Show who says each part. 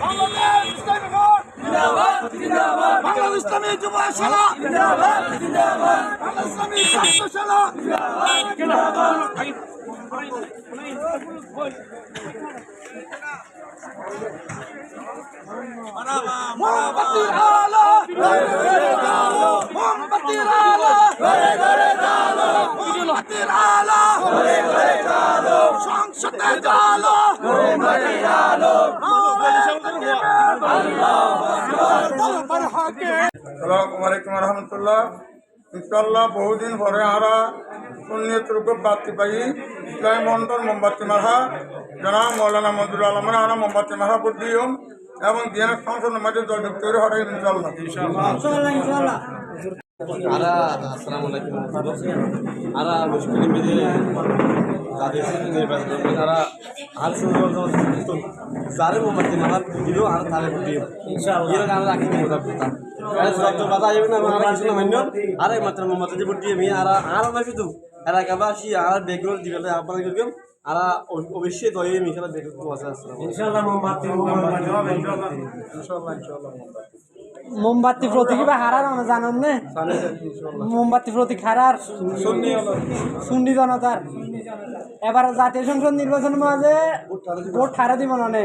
Speaker 1: বাংলাদেশ ইসলামী front Bangladesh ইসলামী যুব সেনা বাংলাদেশ ইসলামী ছাত্র সেনা মোমবাতির আলো মোমবাতির আলো মোমবাতির আলো
Speaker 2: আসসালামু আলাইকুম রহমতুল্লাহ। ইনশাল্লাহ বহুদিন পরে আমরা পুণ্যতুর্গ বাতি পাই। ইসলামী মন্ডল মোমবাতি মারহা। জানা মৌলানা মঞ্জুর আলমের আমরা মোমবাতি মারহা দিম এবং দিনের সংসদ মাঝে দল যুক্ত করে হঠাৎ ইনশাল্লাহ
Speaker 3: আরা আসসালামু আলাইকুম আরা মুশকিল মিলে তাদের নির্বাচন তারা আর সুন্দর যারে মোমবাতি মারা দিলেও আর তারে দিও ইনশাআল্লাহ। এর গান রাখি দিব কথা আরে সব বাধা যাবে না আমরা কিছু না মান্য। আরে মাত্র মোমবাতি দিব দিয়ে আমি আর আর না শুধু এরা আর বেগরোল দিবে আপনাদের করবেন আর অবশ্যই দয়ে মিখালা দেখতে আছে আসসালামু ইনশাআল্লাহ ইনশাআল্লাহ ইনশাআল্লাহ
Speaker 4: মোমবাতি প্রতীক বা হারার আমরা জানান না? মোমবাতি প্রতীক হারার সুন্নি জনতার। এবার জাতীয় সংসদ নির্বাচন মাঝে ভোট হারা দিব না নে।